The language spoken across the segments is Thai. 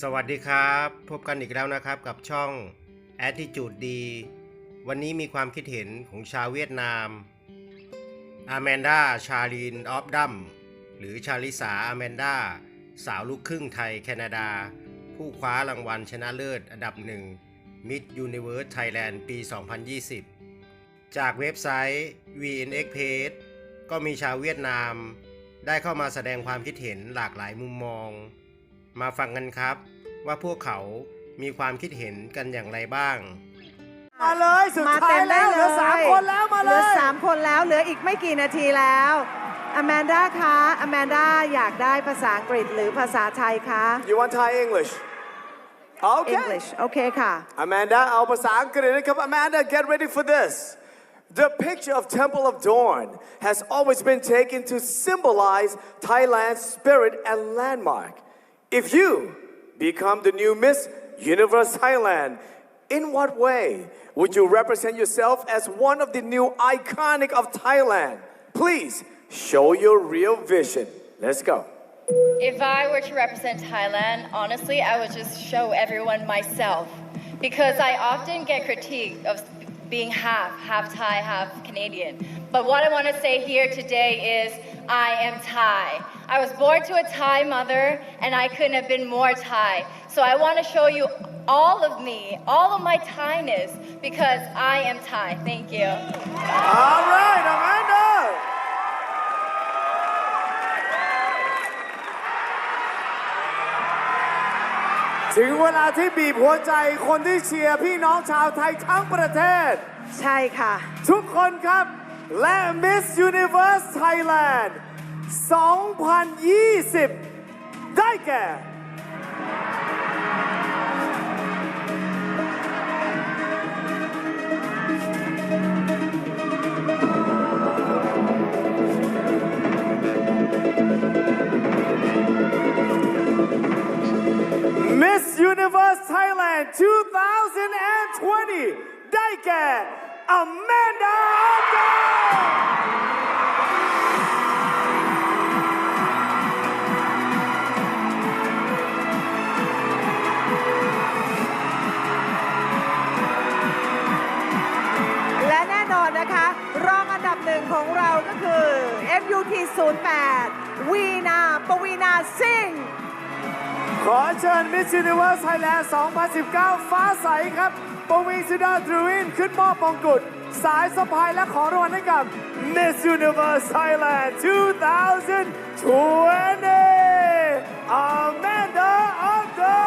สวัสดีครับ พบกันอีกแล้วนะครับกับช่อง Attitude D วันนี้มีความคิดเห็นของชาวเวียดนามอาแมนดาชาลีนออฟดัมหรือชาลิสาอาแมนดาสาวลูกครึ่งไทยแคนาดา ผู้คว้ารางวัลชนะเลิศอันดับหนึ่ง Miss Universe Thailand ปี 2020 จากเว็บไซต์ VNX Page ก็มีชาวเวียดนาม ได้เข้ามาแสดงความคิดเห็นหลากหลายมุมมอง มาฟังกันครับ ว่าพวกเขามีความคิดเห็นกันอย่างไรบ้าง มาเลยสุดมาท้าเต็ยมได้แล้วเหลือสามคนแล้วมาเหเลลือยสามคนแล้ว เหลืออีกไม่กี่นาทีแล้วอแมนด้าคะอแมนด้าอยากได้ภาษาอังกฤษหรือภาษาไทยคะ You want Thai English Okay English โอเคค่ะ Amanda เอาภาษาอังกฤษนะครับ Amanda get ready for this The picture of Temple of Dawn has always been taken to symbolize Thailand's spirit and landmark. If you become the new Miss Universe Thailand, in what way would you represent yourself as one of the new iconic of Thailand? Please show your real vision. Let's go. If I were to represent Thailand, honestly, I would just show everyone myself because I often get critiqued of being half, half Thai, half Canadian. But what I want to say here today is I am Thai. I was born to a Thai mother and I couldn't have been more Thai. So I want to show you all of me, all of my Thainess because I am Thai. Thank you. All right, Amanda. ถึงเวลาที่บีบหัวใจคนที่เชียร์พี่น้องชาวไทยทั้งประเทศใช่ค่ะทุกคนครับ และ Miss Universe Thailand 2020 ได้แก่ Miss Universe Thailand 2020 ได้แก่ Amanda 08 วีนาปวีนาซิงห์ขอเชิญ Miss Universe Thailand 2019 ฟ้าใสครับปวีสุดาดรูวิน ขึ้นมอบมงกุฎสายสะพายและของรางวัลให้กับ Miss Universe Thailand 2020 Amanda Otto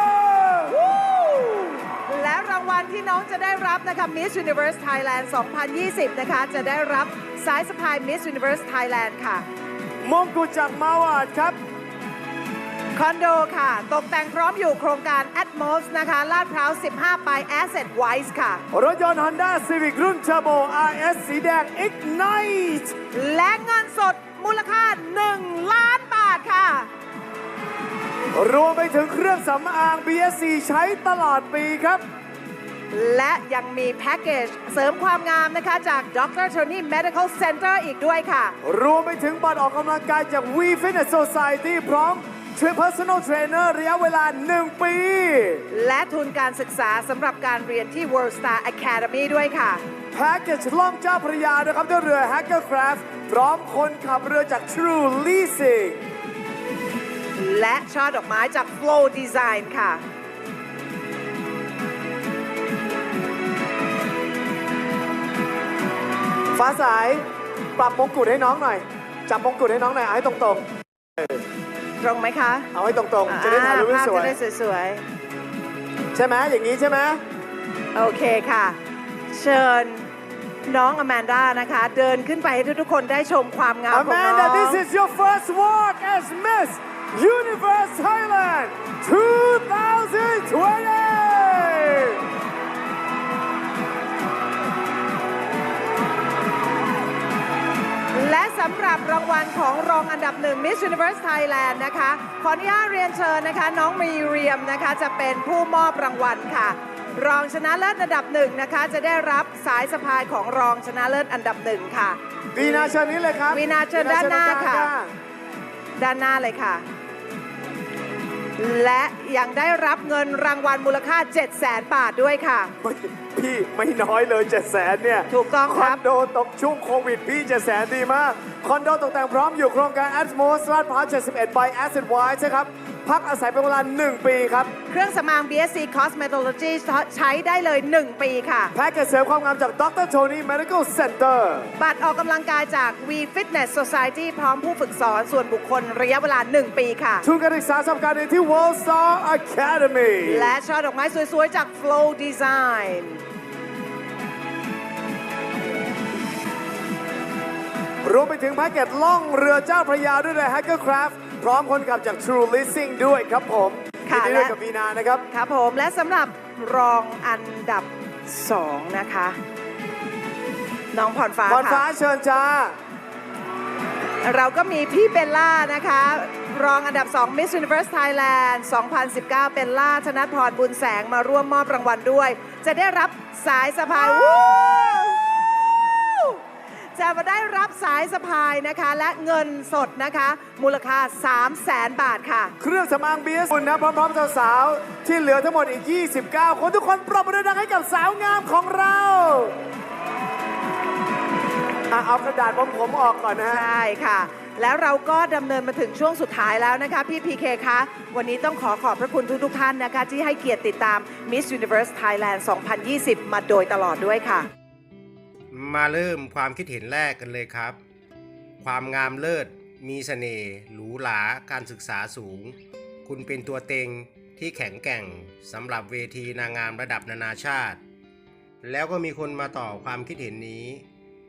และรางวัลที่น้องจะได้รับนะคะ Miss Universe Thailand 2020 นะคะ จะได้รับสายสะพาย Miss Universe Thailand ค่ะ มงกุฎจากมาวาดครับ คอนโดค่ะ ตกแต่งพร้อมอยู่โครงการ Atmos นะคะลาดพร้าว 15 ไป Asset Wise ค่ะ รถยนต์ Honda Civic รุ่น Turbo RS สีแดง Ignite และเงินสดมูลค่า 1 ล้านบาทค่ะ รวมไปถึงเครื่องสำอาง BSC ใช้ตลอดปีครับ และยังมีแพ็กเกจเสริมความงามนะคะ จาก Dr. Tony Medical Center อีกด้วยค่ะ รวมไปถึงบัตรออกกำลังกายจาก We Fitness Society พร้อม Personal Trainer ระยะเวลา 1 ปี และทุนการศึกษาสำหรับการเรียนที่ World Star Academy ด้วยค่ะ แพ็กเกจล่องเจ้าพระยานะครับด้วยเรือ Hackercraft พร้อมคนขับเรือจาก True Leasing และช่อดอกไม้จาก Flow Design ค่ะ ฟ้าสายปรับมงกุฎให้น้องหน่อยจับมงกุฎให้น้องหน่อยเอาให้ตรงตรงไหมคะๆ เอาให้ตรงๆ จะได้ถ่ายรูปภาพสวยจะได้สวยใช่ไหมอย่างนี้ใช่ไหมๆ โอเคค่ะ เชิญน้องอแมนด้านะคะ เดินขึ้นไปให้ทุกๆคนได้ชมความงามของน้อง Amanda this is your first walk as Miss Universe Thailand 2020ำหรับรางวัลของรองอันดับหนึ่ง Miss Universe Thailand นะคะ ขออนุญาตเรียนเชิญนะคะ น้องมีเรียมนะคะจะเป็นผู้มอบรางวัลค่ะ รองชนะเลิศอันดับหนึ่งนะคะ จะได้รับสายสะพายของรองชนะเลิศอันดับหนึ่งค่ะ วีนาเชิญนี้เลยครับวีนาเชิญด้านหน้าค่ะวีเชิญตรงกลงด้านหน้าเลยค่ะ และยังได้รับเงินรางวัลมูลค่า 7 0 0 0 0 0 บาทด้วยค่ะไม่พี่ไม่น้อยเลยเจ็ดแสนเนี่ยถูกต้องคครัอบ นโดตกช่วงโควิด พี่เจ็ดแสนดีมาก คอนโดตกแต่งพร้อมอยู่โครงการ Atmos ลาดพร้าว71 by Asset Wise นะครับ พักอาศัยเป็นเวลา 1 ปีครับ เครื่องสำอาง BSC Cosmetology ใช้ได้เลย 1 ปีค่ะ แพ็กเกจเสริมความงามจาก Dr. Tony Medical Center บัตรออกกำลังกายจาก V Fitness Society พร้อมผู้ฝึกสอนส่วนบุคคลระยะเวลา 1 ปีค่ะ ทุนการศึกษาสำคัญที่ World Star Academy และช่อดอกไม้สวยๆ จาก Flow Design รวมไปถึงแพ็กเกจล่องเรือเจ้าพระยาด้วยเลย Hacker Craft พร้อมคนขับจาก True Leasing ด้วยครับผมยิค่ะนดีด้วยและ กับมีนานะครับ ครับผมและสำหรับรองอันดับ 2 นะคะ น้องพรฟ้าพรฟ้าค่ะเชิญจ้า เราก็มีพี่เบลล่านะคะ รองอันดับ 2 Miss Universe Thailand 2019 เบลล่า ธนพรบุญแสงมาร่วมมอบรางวัลด้วย จะได้รับสายสะพายวู้ จะมาได้รับสายสะพายนะคะ และเงินสดนะคะ มูลค่า 3 0 0แสนบาทค่ะ เครื่องสำอางเบียสุนนะพร้อมๆสาวๆที่เหลือทั้งหมดอีก 29 คนทุกคนปรบมือดังให้กับสาวงามของเราอะเอากระดาษผมผมออกก่อนนะฮะ ใช่ค่ะ แล้วเราก็ดำเนินมาถึงช่วงสุดท้ายแล้วนะคะ พี่พีเคคะ วันนี้ต้องขอขอบพระคุณทุกๆท่านนะคะ ที่ให้เกียรติติดตาม Miss Universe Thailand 2020 มาโดยตลอดด้วยค่ะ มาเริ่มความคิดเห็นแรกกันเลยครับ ความงามเลิศ มีเสน่ห์หรูหราการศึกษาสูง คุณเป็นตัวเต็งที่แข็งแกร่งสำหรับเวทีนางงามระดับนานาชาติ แล้วก็มีคนมาต่อความคิดเห็นนี้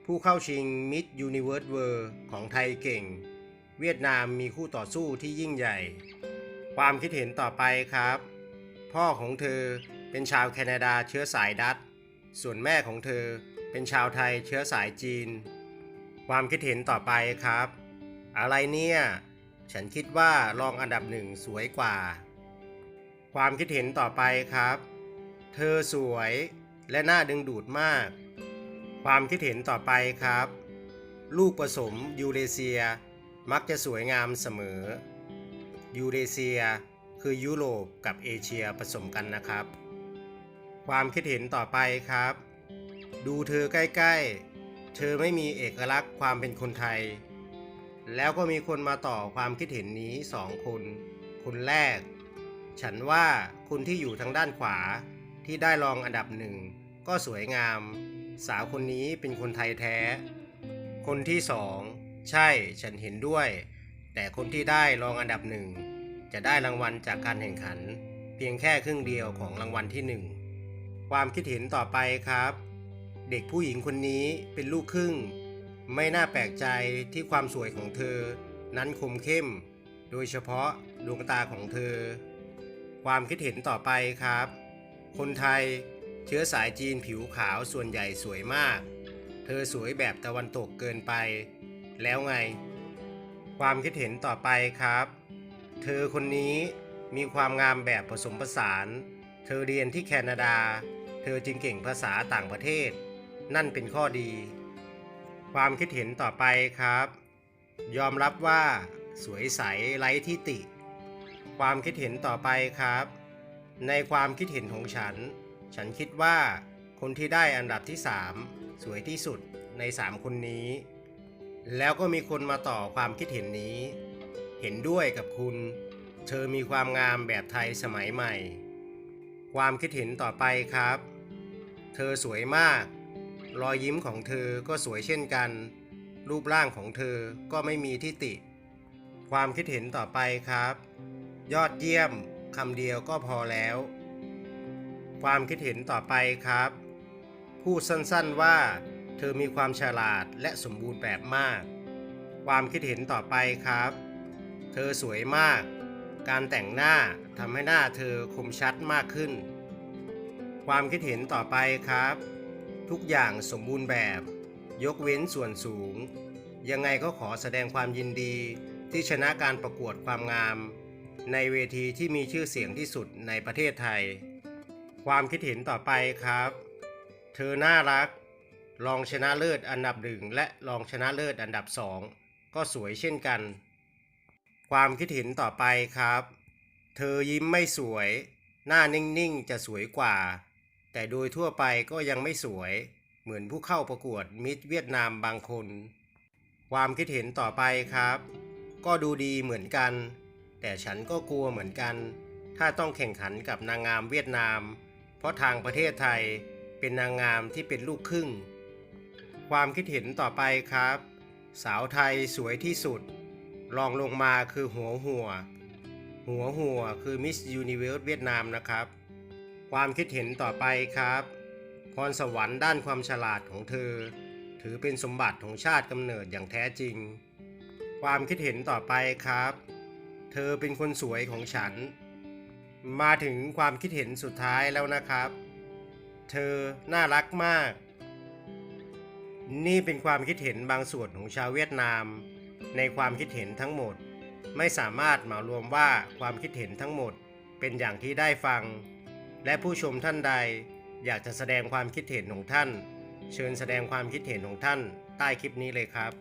ผู้เข้าชิง Miss Universe World ของไทยเก่ง เวียดนามมีคู่ต่อสู้ที่ยิ่งใหญ่ ความคิดเห็นต่อไปครับ พ่อของเธอเป็นชาวแคนาดาเชื้อสายดัตช์ส่วนแม่ของเธอ เป็นชาวไทยเชื้อสายจีน ความคิดเห็นต่อไปครับ อะไรเนี่ย ฉันคิดว่ารองอันดับหนึ่งสวยกว่า ความคิดเห็นต่อไปครับ เธอสวยและน่าดึงดูดมาก ความคิดเห็นต่อไปครับ ลูกผสมยูเรเซีย มักจะสวยงามเสมอ ยูเรเซียคือยุโรปกับเอเชียผสมกันนะครับ ความคิดเห็นต่อไปครับ ดูเธอใกล้ๆ เธอไม่มีเอกลักษณ์ความเป็นคนไทย แล้วก็มีคนมาต่อความคิดเห็นนี้สองคน คนแรก ฉันว่าคุณที่อยู่ทางด้านขวาที่ได้รองอันดับหนึ่งก็สวยงาม สาวคนนี้เป็นคนไทยแท้ คนที่สองใช่ฉันเห็นด้วย แต่คนที่ได้รองอันดับหนึ่งจะได้รางวัลจากการแข่งขัน เพียงแค่ครึ่งเดียวของรางวัลที่หนึ่งความคิดเห็นต่อไปครับ เด็กผู้หญิงคนนี้เป็นลูกครึ่ง ไม่น่าแปลกใจที่ความสวยของเธอ นั้นคมเข้ม โดยเฉพาะดวงตาของเธอ ความคิดเห็นต่อไปครับ คนไทยเชื้อสายจีนผิวขาวส่วนใหญ่สวยมาก เธอสวยแบบตะวันตกเกินไป แล้วไง ความคิดเห็นต่อไปครับ เธอคนนี้มีความงามแบบผสมผสาน เธอเรียนที่แคนาดา เธอจึงเก่งภาษาต่างประเทศ นั่นเป็นข้อดี ความคิดเห็นต่อไปครับ ยอมรับว่า สวยใสไร้ที่ติ ความคิดเห็นต่อไปครับ ในความคิดเห็นของฉัน ฉันคิดว่า คนที่ได้อันดับที่ 3 สวยที่สุดใน 3 คนนี้ แล้วก็มีคนมาต่อความคิดเห็นนี้ เห็นด้วยกับคุณ เธอมีความงามแบบไทยสมัยใหม่ ความคิดเห็นต่อไปครับ เธอสวยมาก รอยยิ้มของเธอก็สวยเช่นกัน รูปร่างของเธอก็ไม่มีที่ติ ความคิดเห็นต่อไปครับ ยอดเยี่ยมคำเดียวก็พอแล้ว ความคิดเห็นต่อไปครับ พูดสั้นๆว่า เธอมีความฉลาดและสมบูรณ์แบบมาก ความคิดเห็นต่อไปครับ เธอสวยมาก การแต่งหน้าทำให้หน้าเธอคมชัดมากขึ้น ความคิดเห็นต่อไปครับ ทุกอย่างสมบูรณ์แบบ ยกเว้นส่วนสูง ยังไงก็ขอแสดงความยินดีที่ชนะการประกวดความงาม ในเวทีที่มีชื่อเสียงที่สุดในประเทศไทย ความคิดเห็นต่อไปครับ เธอน่ารัก รองชนะเลิศอันดับหนึ่งและรองชนะเลิศอันดับสองก็สวยเช่นกัน ความคิดเห็นต่อไปครับ เธอยิ้มไม่สวย หน้านิ่งๆจะสวยกว่า แต่โดยทั่วไปก็ยังไม่สวยเหมือนผู้เข้าประกวดมิสเวียดนามบางคน ความคิดเห็นต่อไปครับ ก็ดูดีเหมือนกัน แต่ฉันก็กลัวเหมือนกัน ถ้าต้องแข่งขันกับนางงามเวียดนาม เพราะทางประเทศไทยเป็นนางงามที่เป็นลูกครึ่ง ความคิดเห็นต่อไปครับ สาวไทยสวยที่สุดรองลงมาคือหัวหัว หัวหัวคือมิสยูนิเวิร์สเวียดนามนะครับ ความคิดเห็นต่อไปครับ พรสวรรค์ด้านความฉลาดของเธอ ถือเป็นสมบัติของชาติกำเนิดอย่างแท้จริง ความคิดเห็นต่อไปครับ เธอเป็นคนสวยของฉัน มาถึงความคิดเห็นสุดท้ายแล้วนะครับ เธอน่ารักมาก นี่เป็นความคิดเห็นบางส่วนของชาวเวียดนาม ในความคิดเห็นทั้งหมด ไม่สามารถเหมารวมว่าความคิดเห็นทั้งหมดเป็นอย่างที่ได้ฟัง และผู้ชมท่านใดอยากจะแสดงความคิดเห็นของท่าน เชิญแสดงความคิดเห็นของท่านใต้คลิปนี้เลยครับ